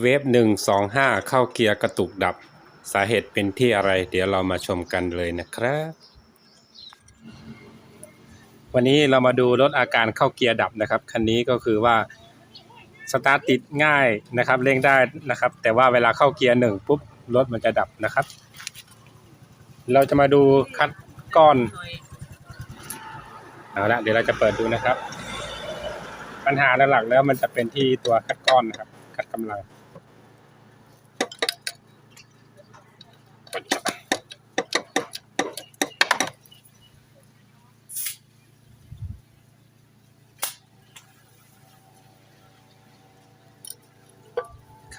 เวฟหนึ่งสองห้าเข้าเกียร์กระตุกดับ สาเหตุเป็นที่อะไร เดี๋ยวเรามาชมกันเลยนะครับ วันนี้เรามาดูรถอาการเข้าเกียร์ดับนะครับ คันนี้ก็คือว่าสตาร์ทติดง่ายนะครับเร่งได้นะครับ แต่ว่าเวลาเข้าเกียร์หนึ่งปุ๊บรถมันจะดับนะครับ เราจะมาดูคัดก้อนเอาละเดี๋ยวเราจะเปิดดูนะครับ ปัญหาหลักๆแล้วมันจะเป็นที่ตัวคัดก้อนนะครับ คัดกำลัง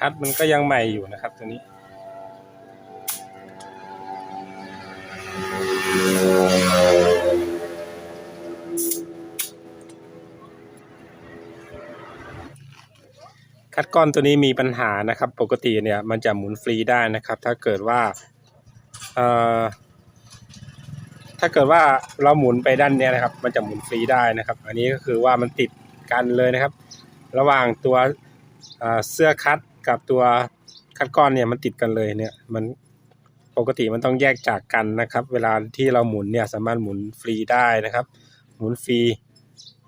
คัดมันก็ยังใหม่อยู่นะครับตัวนี้ คัดก้อนตัวนี้มีปัญหานะครับ ปกติเนี่ยมันจะหมุนฟรีได้นะครับ ถ้าเกิดว่าถ้าเกิดว่าเราหมุนไปด้านนี้นะครับ มันจะหมุนฟรีได้นะครับ อันนี้ก็คือว่ามันติดกันเลยนะครับ ระหว่างตัวเสื้อคัด กับตัวคัดก้อนเนี่ยมันติดกันเลยเนี่ยมันปกติมันต้องแยกจากกันนะครับ เวลาที่เราหมุนเนี่ยสามารถหมุนฟรีได้นะครับ หมุนฟรี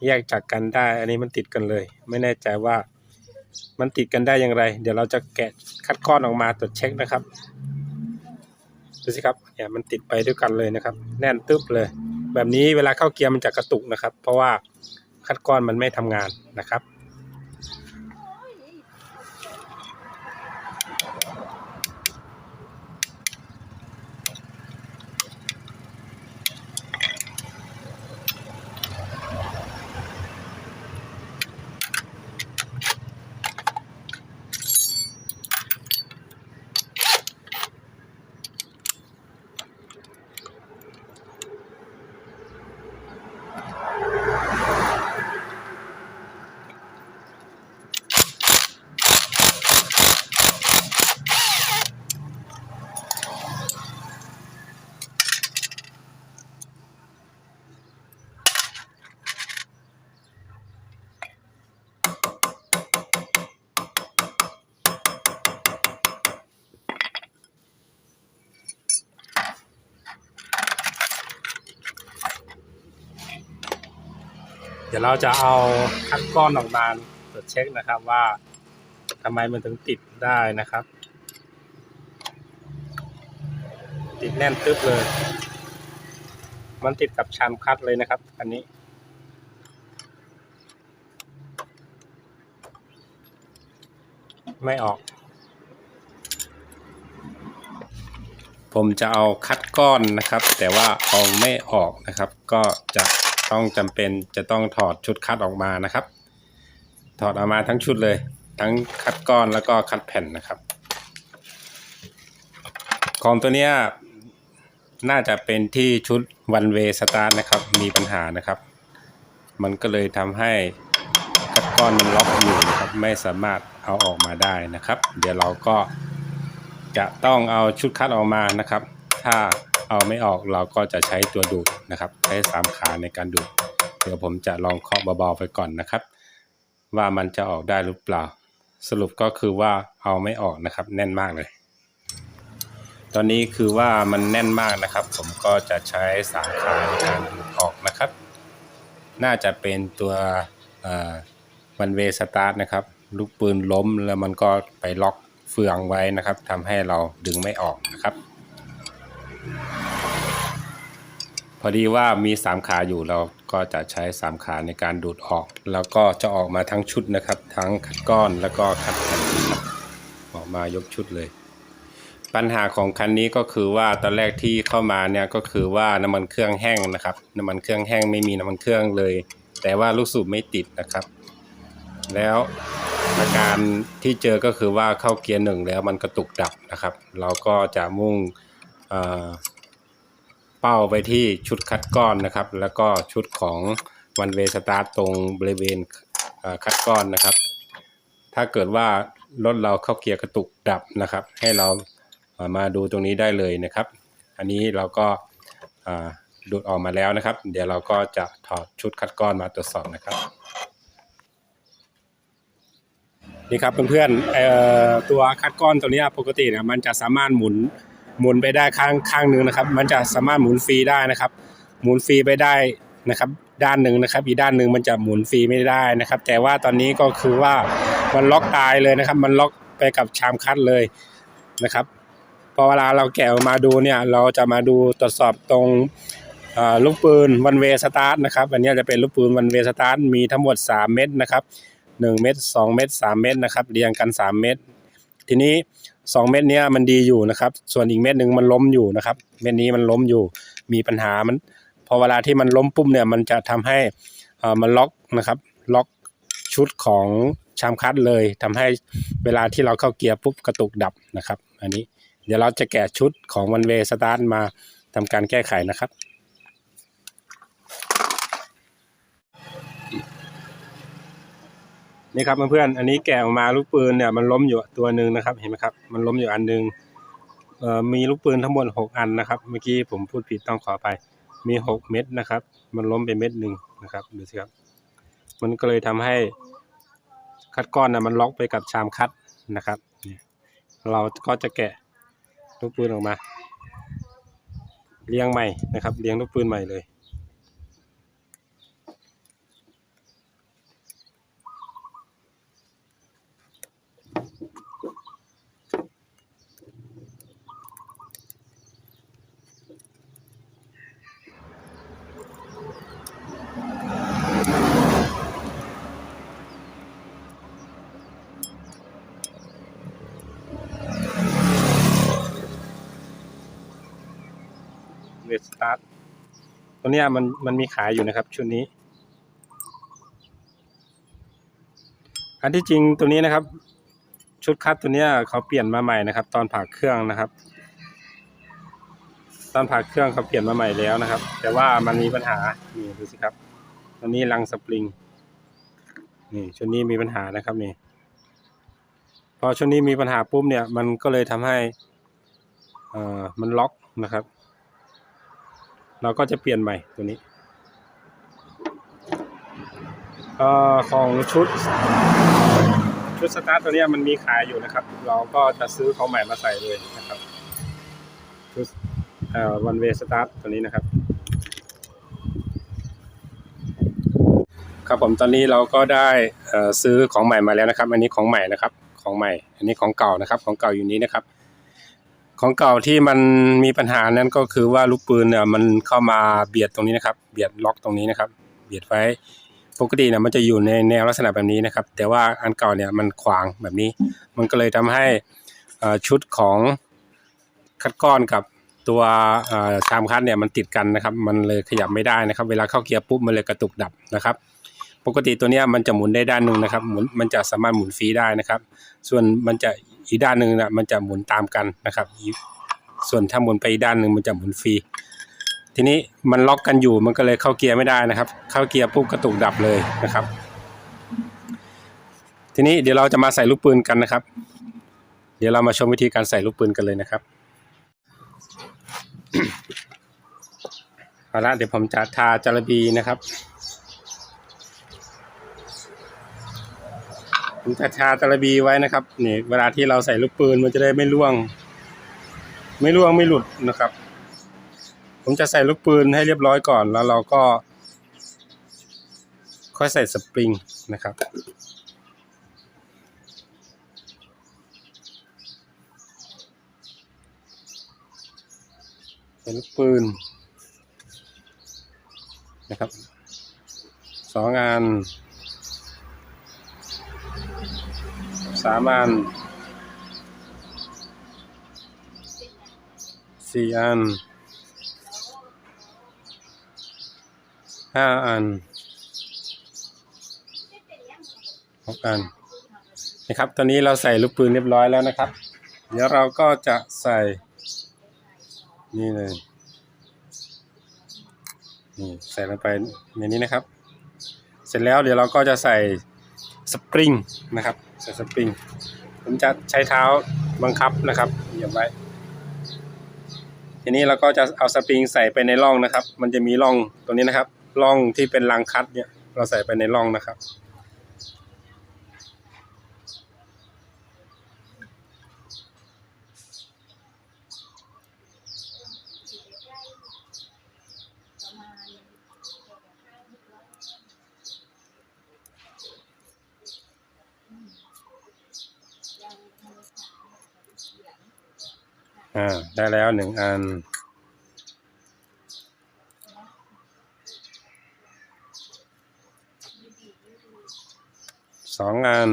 แยกจากกันได้ อันนี้มันติดกันเลย ไม่แน่ใจว่ามันติดกันได้อย่างไร เดี๋ยวเราจะแกะคัดก้อนออกมาตรวจเช็คนะครับดูสิครับเนี่ยมันติดไปด้วยกันเลยนะครับ แน่นตึ๊บเลย แบบนี้เวลาเข้าเกียร์มันจะกระตุกนะครับ เพราะว่าคัดก้อนมันไม่ทำงานนะครับ เดี๋ยวเราจะเอาคัดก้อนออกมาตรวจเช็คนะครับว่าทำไมมันถึงติดได้นะครับ ติดแน่นตึ๊บเลย มันติดกับชามคัดเลยนะครับ อันนี้ ไม่ออก ผมจะเอาคัดก้อนนะครับ แต่ว่าเอาไม่ออกนะครับ ก็จะ ต้องจำเป็นจะต้องถอดชุดคัดออกมานะครับ ถอดออกมาทั้งชุดเลย ทั้งคัดก้อนแล้วก็คัดแผ่นนะครับของตัวเนี้ยน่าจะเป็นที่ชุด one way start นะครับ มีปัญหานะครับ มันก็เลยทำให้คัดก้อนมันล็อกอยู่นะครับ ไม่สามารถเอาออกมาได้นะครับ เดี๋ยวเราก็จะต้องเอาชุดคัดออกมานะครับ ถ้า เอาไม่ออกเราก็จะใช้ตัวดูดนะครับ ใช้สามขาในการดูดเดี๋ยวผมจะลองเคาะเบาๆไปก่อนนะครับ ว่ามันจะออกได้หรือเปล่า สรุปก็คือว่าเอาไม่ออกนะครับ แน่นมากเลย ตอนนี้คือว่ามันแน่นมากนะครับ ผมก็จะใช้สามขาในการดูดออกนะครับ น่าจะเป็นตัววันเวสตาร์ทนะครับลูกปืนล้มแล้วมันก็ไปล็อกเฟืองไว้นะครับทำให้เราดึงไม่ออกนะครับ พ อดีว่ามีสามขาอยู่เราก็จะใช้สามขาในการดูดออก แล้วก็จะออกมาทั้งชุดนะครับ ทั้งคัดก้อนแล้วก็คัดแผ่นนะครับออกมายกชุดเลย ปัญหาของคันนี้ก็คือว่าตอนแรกที่เข้ามาเนี่ยก็คือว่าน้ำมันเครื่องแห้งนะครับ น้ำมันเครื่องแห้งไม่มีน้ำมันเครื่องเลย แต่ว่าลูกสูบไม่ติดนะครับ แล้วอาการที่เจอก็คือว่าเข้าเกียร์หนึ่งแล้วมันกระตุกดับนะครับ เราก็จะมุ่ง เป้าไปที่ชุดคัดก้อนนะครับ แล้วก็ชุดของวันเวสตาร์ตตรงบริเวณคัดก้อนนะครับ ถ้าเกิดว่ารถเราเข้าเกียร์กระตุกดับนะครับ ให้เรามาดูตรงนี้ได้เลยนะครับ อันนี้เราก็ดูดออกมาแล้วนะครับ เดี๋ยวเราก็จะถอดชุดคัดก้อนมาตรวจสอบนะครับ นี่ครับเพื่อนๆตัวคัดก้อนตัวนี้ปกติเนี่ยมันจะสามารถหมุน หมุนไปได้ข้างข้างหนึ่งนะครับ มันจะสามารถหมุนฟรีได้นะครับ หมุนฟรีไปได้นะครับ ด้านหนึ่งนะครับ อีกด้านหนึ่งมันจะหมุนฟรีไม่ได้นะครับ แต่ว่าตอนนี้ก็คือว่ามันล็อกตายเลยนะครับ มันล็อกไปกับชามคัดเลยนะครับพอเวลาเราแกะออกมาดูเนี่ยเราจะมาดูตรวจสอบตรงลูกปืนวันเวสตาร์ทนะครับอันนี้จะเป็นลูกปืนวันเวสตาร์ทมีทั้งหมด 3 เม็ดนะครับ1เม็ด2เม็ด3เม็ดนะครับเรียงกัน 3 เม็ดทีนี้ 2เม็ดนี้มันดีอยู่นะครับ ส่วนอีกเม็ดหนึ่งมันล้มอยู่นะครับ เม็ดนี้มันล้มอยู่ มีปัญหามัน พอเวลาที่มันล้มปุ๊บเนี่ย มันจะทำให้อ่มันล็อกนะครับ ล็อกชุดของชามคัดเลยทำให้เวลาที่เราเข้าเกียร์ปุ๊บกระตุกดับนะครับ อันนี้ เดี๋ยวเราจะแกะชุดของวันเวสตาร์ทมาทำการแก้ไขนะครับ นี่ครับเพื่อนๆอันนี้แกะออกมาลูกปืนเนี่ยมันล้มอยู่ตัวหนึ่งนะครับ เห็นไหมครับ มันล้มอยู่อันหนึ่งมีลูกปืนทั้งหมดหกอันนะครับ เมื่อกี้ผมพูดผิดต้องขอไปมีหกเม็ดนะครับ มันล้มไปเม็ดหนึ่งนะครับดูสิครับ มันก็เลยทำให้คัดก้อนนะมันล็อกไปกับชามคัดนะครับเราก็จะแกะลูกปืนออกมาเรียงใหม่นะครับเรียงลูกปืนใหม่เลย เวสตาร์ทตัวเนี้ยมันมันมีขายอยู่นะครับ ชุดนี้ อันที่จริงตัวนี้นะครับ ชุดคัดตัวเนี้ยเขาเปลี่ยนมาใหม่นะครับ ตอนผ่าเครื่องนะครับ ตอนผ่าเครื่องเขาเปลี่ยนมาใหม่แล้วนะครับ แต่ว่ามันมีปัญหานี่ดูสิครับตัวนี้ลังสปริงนี่ชุดนี้มีปัญหานะครับนี่พอชุดนี้มีปัญหาปุ๊บเนี่ย มันก็เลยทำให้เอ่อมันล็อกนะครับ เราก็จะเปลี่ยนใหม่ตัวนี้เอ่อของชุด ชุดสตาร์ตัวนี้มันมีขายอยู่นะครับ เราก็จะซื้อของใหม่มาใส่เลยนะครับชุดเอ่อวันเวสตาร์ตัวนี้นะครับ ครับผมตอนนี้เราก็ได้เอ่อซื้อของใหม่มาแล้วนะครับ อันนี้ของใหม่นะครับ ของใหม่ อันนี้ของเก่านะครับ ของเก่าอยู่นี้นะครับ ของเก่าที่มันมีปัญหานั้นก็คือว่าลูกปืนเนี่ยมันเข้ามาเบียดตรงนี้นะครับ เบียดล็อกตรงนี้นะครับ เบียดไว้ปกติเนี่ยมันจะอยู่ในแนวลักษณะแบบนี้นะครับ แต่ว่าอันเก่าเนี่ยมันขวางแบบนี้ มันก็เลยทำให้ชุดของคัดก้อนกับตัวชามคัดเนี่ยมันติดกันนะครับ มันเลยขยับไม่ได้นะครับ เวลาเข้าเกียร์ปุ๊บมันเลยกระตุกดับนะครับ ปกติตัวเนี้ยมันจะหมุนได้ด้านหนึ่งนะครับหมุนมันจะสามารถหมุนฟรีได้นะครับ ส่วนมันจะ อีกด้านหนึ่งนะมันจะหมุนตามกันนะครับ ส่วนถ้าหมุนไปอีกด้านหนึ่งมันจะหมุนฟรี ทีนี้มันล็อกกันอยู่มันก็เลยเข้าเกียร์ไม่ได้นะครับ เข้าเกียร์ปุ๊บกระตุกดับเลยนะครับ ทีนี้เดี๋ยวเราจะมาใส่ลูกปืนกันนะครับ เดี๋ยวเรามาชมวิธีการใส่ลูกปืนกันเลยนะครับเอาละเดี๋ยวผมจะทาจารบีนะครับ ผมจะทาตะระบีไว้นะครับนี่เวลาที่เราใส่ลูกปืนมันจะได้ไม่ร่วง ไม่ร่วงไม่หลุดนะครับ ผมจะใส่ลูกปืนให้เรียบร้อยก่อนแล้วเราก็ ค่อยใส่สปริงนะครับใส่ลูกปืนนะครับสองอัน สามอันสี่อันห้าอันหกอันนะครับ ตอนนี้เราใส่ลูกปืนเรียบร้อยแล้วนะครับ เดี๋ยวเราก็จะใส่ นี่เลย นี่ใส่ลงไปในนี้นะครับ เสร็จแล้วเดี๋ยวเราก็จะใส่ สปริงนะครับใส่สปริง ผมจะใช้เท้าบังคับนะครับเหยียบไว้ ทีนี้เราก็จะเอาสปริงใส่ไปในร่องนะครับ มันจะมีร่องตรงนี้นะครับร่องที่เป็นรางคัดเนี่ย เราใส่ไปในร่องนะครับ อ่า ได้แล้วหนึ่งอัน สองอัน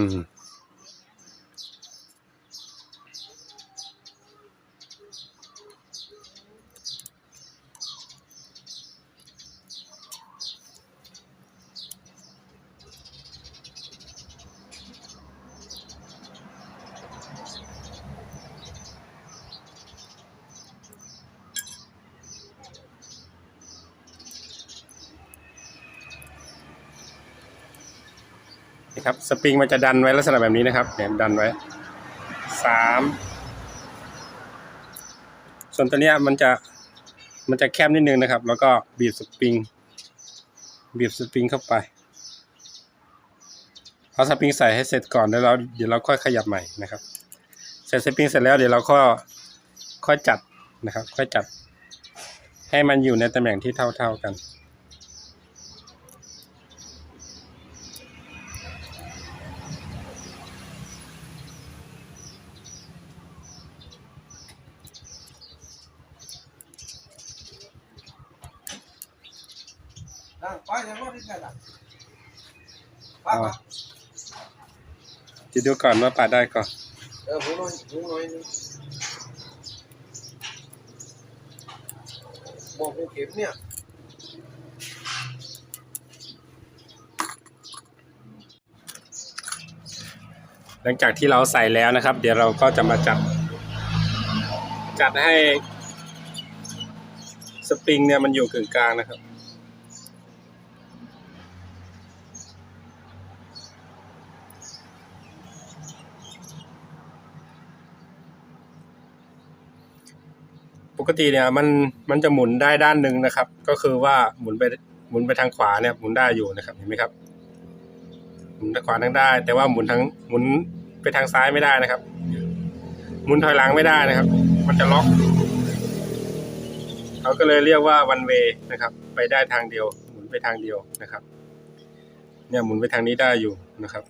ครับสปริงมันจะดันไว้ลักษณะแบบนี้นะครับเนี่ยดันไว้สามส่วนตัวเนี้ยมันจะมันจะแคบนิดนึงนะครับ แล้วก็บีบสปริงบีบสปริงเข้าไปเอาสปริงใส่ให้เสร็จก่อนแล้วเราเดี๋ยวเราค่อยขยับใหม่นะครับใส่สปริงเสร็จแล้วเดี๋ยวเราก็ค่อยจัดนะครับ ค่อยจัด ให้มันอยู่ในตำแหน่งที่เท่าๆกัน จะดูก่อนว่าปาดได้ก่อน Eh, uno, uno ahí. บอกกูเข็มเนี่ยหลังจากที่เราใส่แล้วนะครับ เดี๋ยวเราก็จะมาจัด จัดให้ สปริงเนี่ยมันอยู่กึ่งกลางนะครับ กติเนี่ยมันมันจะหมุนได้ด้านหนึ่งนะครับ ก็คือว่าหมุนไปหมุนไปทางขวาเนี่ยหมุนได้อยู่นะครับเห็นไหมครับ หมุนทางขวาทางได้ แต่ว่าหมุนทางหมุนไปทางซ้ายไม่ได้นะครับ หมุนถอยหลังไม่ได้นะครับ มันจะล็อกเขาก็เลยเรียกว่าวันเวนะครับ ไปได้ทางเดียว หมุนไปทางเดียวนะครับ เนี่ยหมุนไปทางนี้ได้อยู่นะครับ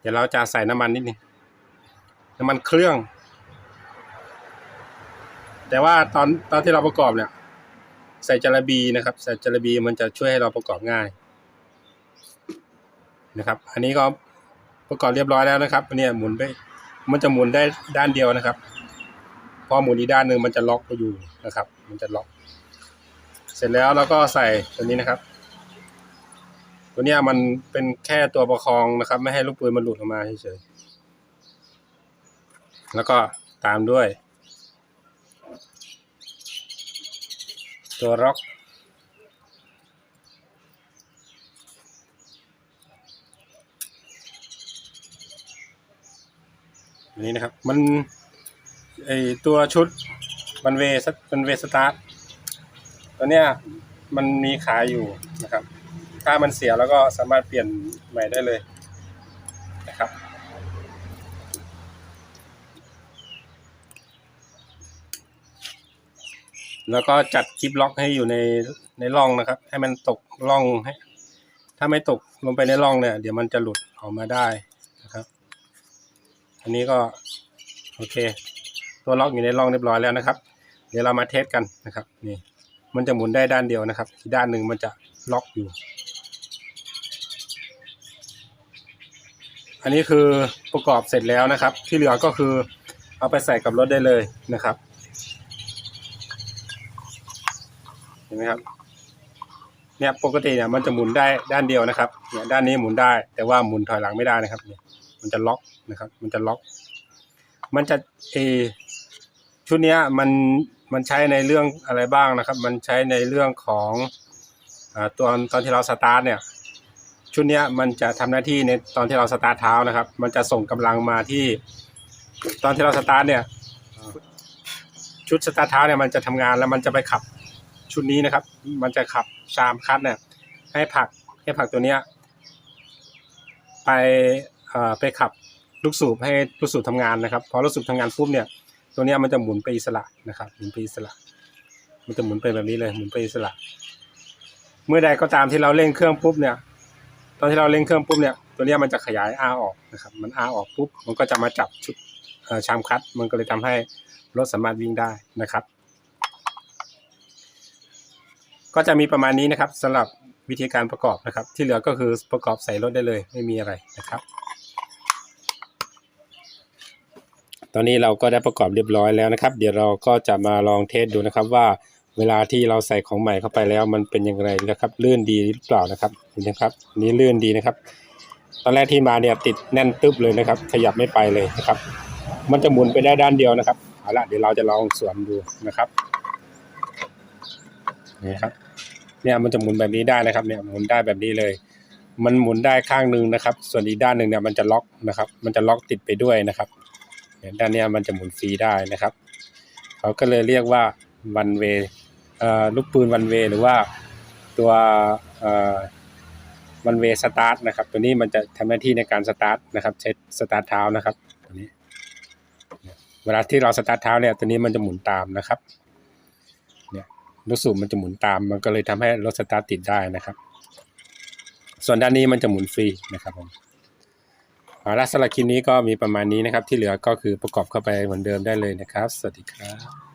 เดี๋ยวเราจะใส่น้ำมันนิดนึงน้ำมันเครื่อง แต่ว่าตอนตอนที่เราประกอบเนี่ย ใส่จาระบีนะครับ ใส่จาระบีมันจะช่วยให้เราประกอบง่ายนะครับ อันนี้ก็ประกอบเรียบร้อยแล้วนะครับเนี่ยหมุนไป มันจะหมุนได้ด้านเดียวนะครับ พอหมุนอีกด้านหนึ่งมันจะล็อกไปอยู่นะครับ มันจะล็อก เสร็จแล้วเราก็ใส่ตัวนี้นะครับ ตัวนี้มันเป็นแค่ตัวประคองนะครับ ไม่ให้ลูกปืนมันหลุดออกมาเฉยๆแล้วก็ตามด้วย ตัวล็อกอันนี้นะครับ มันไอตัวชุดมันเวสมันเวสตาร์ทตัวเนี้ยมันมีขายอยู่นะครับ ถ้ามันเสียแล้วก็สามารถเปลี่ยนใหม่ได้เลยนะครับ แล้วก็จัดคลิปล็อกให้อยู่ในในร่องนะครับ ให้มันตกร่องให้ถ้าไม่ตกลงไปในร่องเนี่ย เดี๋ยวมันจะหลุดออกมาได้นะครับ อันนี้ก็โอเค ตัวล็อกอยู่ในร่องเรียบร้อยแล้วนะครับ เดี๋ยวเรามาเทสกันนะครับนี่มันจะหมุนได้ด้านเดียวนะครับอีกด้านหนึ่งมันจะล็อกอยู่ อันนี้คือประกอบเสร็จแล้วนะครับ ที่เหลือก็คือเอาไปใส่กับรถได้เลยนะครับ เห็ นไหมครับ เนี่ยปกติเนี่ยมันจะหมุนได้ด้านเดียวนะครับ เนี่ยด้านนี้หมุนได้ แต่ว่าหมุนถอยหลังไม่ได้นะครับ เนี่ย มันจะล็อกนะครับ มันจะล็อก มันจะเอชุดเนี้ยมันมันใช้ในเรื่องอะไรบ้างนะครับ มันใช้ในเรื่องของอตอนตอนที่เราสตาร์ทเนี่ยชุดนี้มันจะทำหน้าที่ในตอนที่เราสตาร์ทเท้านะครับ มันจะส่งกำลังมาที่ ตอนที่เราสตาร์ทเนี่ย ชุดสตาร์ทเท้าเนี่ยมันจะทำงานแล้วมันจะไปขับ ชุดนี้นะครับ มันจะขับชามคัดเนี่ยให้ผักให้ผักตัวเนี้ยไปเอ่อไปขับลูกสูบให้ลูกสูบทำงานนะครับพอลูกสูบทำงานปุ๊บเนี่ย ตัวเนี้ยมันจะหมุนไปอิสระนะครับ หมุนไปอิสระ มันจะหมุนไปแบบนี้เลยหมุนไปอิสระ เมื่อใดก็ตามที่เราเร่งเครื่องปุ๊บเนี่ย ตอนที่เราเร่งเครื่องปุ๊บเนี่ยตัวเนี้ยมันจะขยาย R ออกนะครับ มัน R ออกปุ๊บมันก็จะมาจับชุดชามคัด มันก็เลยทำให้รถสามารถวิ่งได้นะครับ ก็จะมีประมาณนี้นะครับสำหรับวิธีการประกอบนะครับ ที่เหลือก็คือประกอบใส่รถได้เลย ไม่มีอะไรนะครับ ตอนนี้เราก็ได้ประกอบเรียบร้อยแล้วนะครับ เดี๋ยวเราก็จะมาลองเทสดูนะครับว่าเวลาที่เราใส่ของใหม่เข้าไปแล้ว มันเป็นอย่างไรนะครับลื่นดีหรือเปล่านะครับเห็นไหมครับนนี้ลื่นดีนะครับ ตอนแรกที่มาเนี่ยติดแน่นตึ๊บเลยนะครับ ขยับไม่ไปเลยนะครับ มันจะหมุนไปได้ด้านเดียวนะครับเอาละเดี๋ยวเราจะลองสวมดูนะครับนี่ครับ เนี่ยมันจะหมุนแบบนี้ได้นะครับเนี่ยหมุนได้แบบนี้เลย มันหมุนได้ข้างหนึ่งนะครับ ส่วนอีกด้านหนึ่งเนี่ยมันจะล็อกนะครับ มันจะล็อกติดไปด้วยนะครับด้านนี้มันจะหมุนฟรีได้นะครับ เขาก็เลยเรียกว่าวันเวลูกปืนวันเวหรือว่าตัววันเวสตาร์ทนะครับ ตัวนี้มันจะทำหน้าที่ในการสตาร์ทนะครับ ใช้สตาร์ทเท้านะครับตัวนี้เนี่ยเวลาที่เราสตาร์ทเท้าเนี่ยตัวนี้มันจะหมุนตามนะครับ เนี่ยลูกสูบมันจะหมุนตาม มันก็เลยทำให้รถสตาร์ทติดได้นะครับ ส่วนด้านนี้มันจะหมุนฟรีนะครับผมเอาละสำหรับคลิปนี้ก็มีประมาณนี้นะครับ ที่เหลือก็คือประกอบเข้าไปเหมือนเดิมได้เลยนะครับ สวัสดีครับ